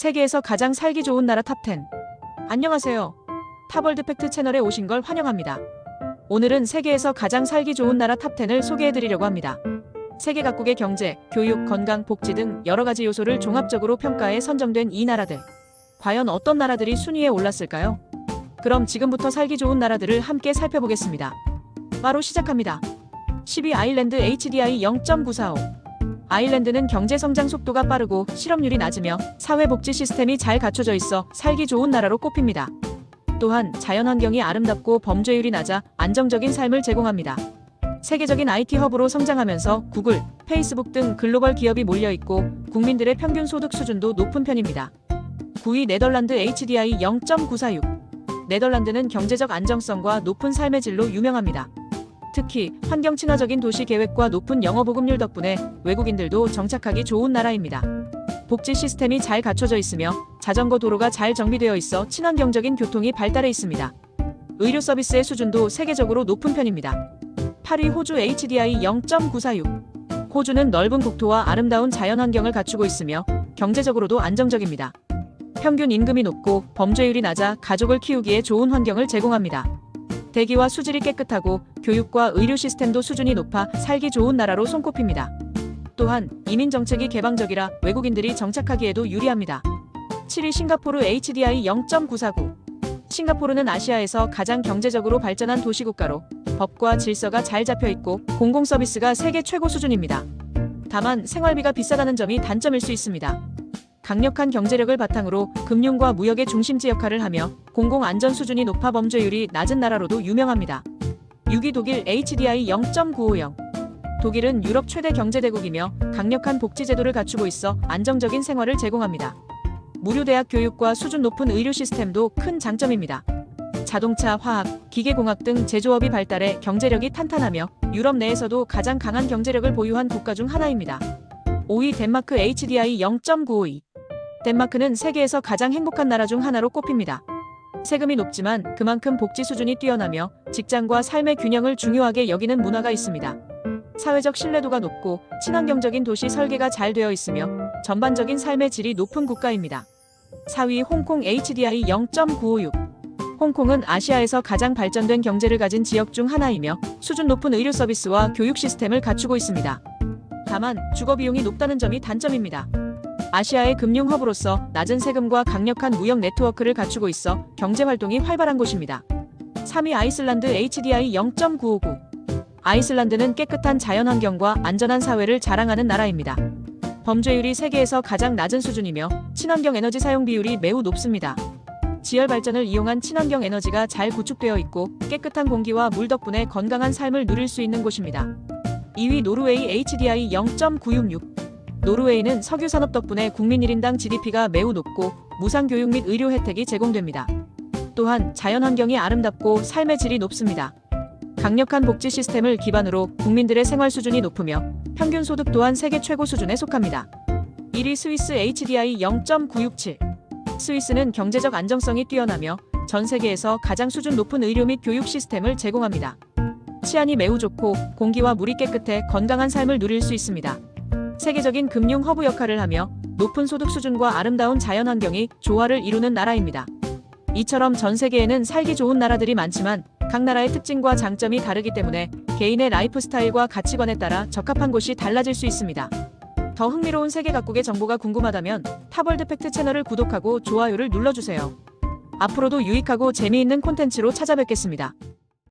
세계에서 가장 살기 좋은 나라 탑10. 안녕하세요. 타벌드 팩트 채널에 오신 걸 환영합니다. 오늘은 세계에서 가장 살기 좋은 나라 탑10을 소개해 드리려고 합니다. 세계 각국의 경제, 교육, 건강, 복지 등 여러 가지 요소를 종합적으로 평가해 선정된 이 나라들. 과연 어떤 나라들이 순위에 올랐을까요? 그럼 지금부터 살기 좋은 나라들을 함께 살펴보겠습니다. 바로 시작합니다. 10위 아일랜드 HDI 0.945 아일랜드는 경제 성장 속도가 빠르고 실업률이 낮으며 사회복지 시스템이 잘 갖춰져 있어 살기 좋은 나라로 꼽힙니다. 또한 자연 환경이 아름답고 범죄율이 낮아 안정적인 삶을 제공합니다. 세계적인 IT 허브로 성장하면서 구글, 페이스북 등 글로벌 기업이 몰려 있고 국민들의 평균 소득 수준도 높은 편입니다. 9위 네덜란드 HDI 0.946 네덜란드는 경제적 안정성과 높은 삶의 질로 유명합니다. 특히 환경 친화적인 도시 계획과 높은 영어 보급률 덕분에 외국인들도 정착하기 좋은 나라입니다. 복지 시스템이 잘 갖춰져 있으며 자전거 도로가 잘 정비되어 있어 친환경적인 교통이 발달해 있습니다. 의료 서비스의 수준도 세계적으로 높은 편입니다. 8위 호주 HDI 0.946 호주는 넓은 국토와 아름다운 자연 환경을 갖추고 있으며 경제적으로도 안정적입니다. 평균 임금이 높고 범죄율이 낮아 가족을 키우기에 좋은 환경을 제공합니다. 대기와 수질이 깨끗하고 교육과 의료 시스템도 수준이 높아 살기 좋은 나라로 손꼽힙니다. 또한 이민 정책이 개방적이라 외국인들이 정착하기에도 유리합니다. 7위 싱가포르 HDI 0.949 싱가포르는 아시아에서 가장 경제적으로 발전한 도시국가로 법과 질서가 잘 잡혀 있고 공공 서비스가 세계 최고 수준입니다. 다만 생활비가 비싸다는 점이 단점일 수 있습니다. 강력한 경제력을 바탕으로 금융과 무역의 중심지 역할을 하며 공공 안전 수준이 높아 범죄율이 낮은 나라로도 유명합니다. 6위 독일 HDI 0.950 독일은 유럽 최대 경제대국이며 강력한 복지 제도를 갖추고 있어 안정적인 생활을 제공합니다. 무료 대학 교육과 수준 높은 의료 시스템도 큰 장점입니다. 자동차, 화학, 기계공학 등 제조업이 발달해 경제력이 탄탄하며 유럽 내에서도 가장 강한 경제력을 보유한 국가 중 하나입니다. 5위 덴마크 HDI 0.952 덴마크는 세계에서 가장 행복한 나라 중 하나로 꼽힙니다. 세금이 높지만 그만큼 복지 수준이 뛰어나며 직장과 삶의 균형을 중요하게 여기는 문화가 있습니다. 사회적 신뢰도가 높고 친환경적인 도시 설계가 잘 되어 있으며 전반적인 삶의 질이 높은 국가입니다. 4위 홍콩 HDI 0.956 홍콩은 아시아에서 가장 발전된 경제를 가진 지역 중 하나이며 수준 높은 의료 서비스와 교육 시스템을 갖추고 있습니다. 다만 주거 비용이 높다는 점이 단점입니다. 아시아의 금융 허브로서 낮은 세금과 강력한 무역 네트워크를 갖추고 있어 경제 활동이 활발한 곳입니다. 3위 아이슬란드 HDI 0.959 아이슬란드는 깨끗한 자연 환경과 안전한 사회를 자랑하는 나라입니다. 범죄율이 세계에서 가장 낮은 수준이며 친환경 에너지 사용 비율이 매우 높습니다. 지열 발전을 이용한 친환경 에너지가 잘 구축되어 있고 깨끗한 공기와 물 덕분에 건강한 삶을 누릴 수 있는 곳입니다. 2위 노르웨이 HDI 0.966 노르웨이는 석유 산업 덕분에 국민 1인당 GDP가 매우 높고 무상 교육 및 의료 혜택이 제공됩니다. 또한 자연 환경이 아름답고 삶의 질이 높습니다. 강력한 복지 시스템을 기반으로 국민들의 생활 수준이 높으며 평균 소득 또한 세계 최고 수준에 속합니다. 1위 스위스 HDI 0.967 스위스는 경제적 안정성이 뛰어나며 전 세계에서 가장 수준 높은 의료 및 교육 시스템을 제공합니다. 치안이 매우 좋고 공기와 물이 깨끗해 건강한 삶을 누릴 수 있습니다. 세계적인 금융 허브 역할을 하며 높은 소득 수준과 아름다운 자연 환경이 조화를 이루는 나라입니다. 이처럼 전 세계에는 살기 좋은 나라들이 많지만 각 나라의 특징과 장점이 다르기 때문에 개인의 라이프 스타일과 가치관에 따라 적합한 곳이 달라질 수 있습니다. 더 흥미로운 세계 각국의 정보가 궁금하다면 타벌드 팩트 채널을 구독하고 좋아요를 눌러주세요. 앞으로도 유익하고 재미있는 콘텐츠로 찾아뵙겠습니다.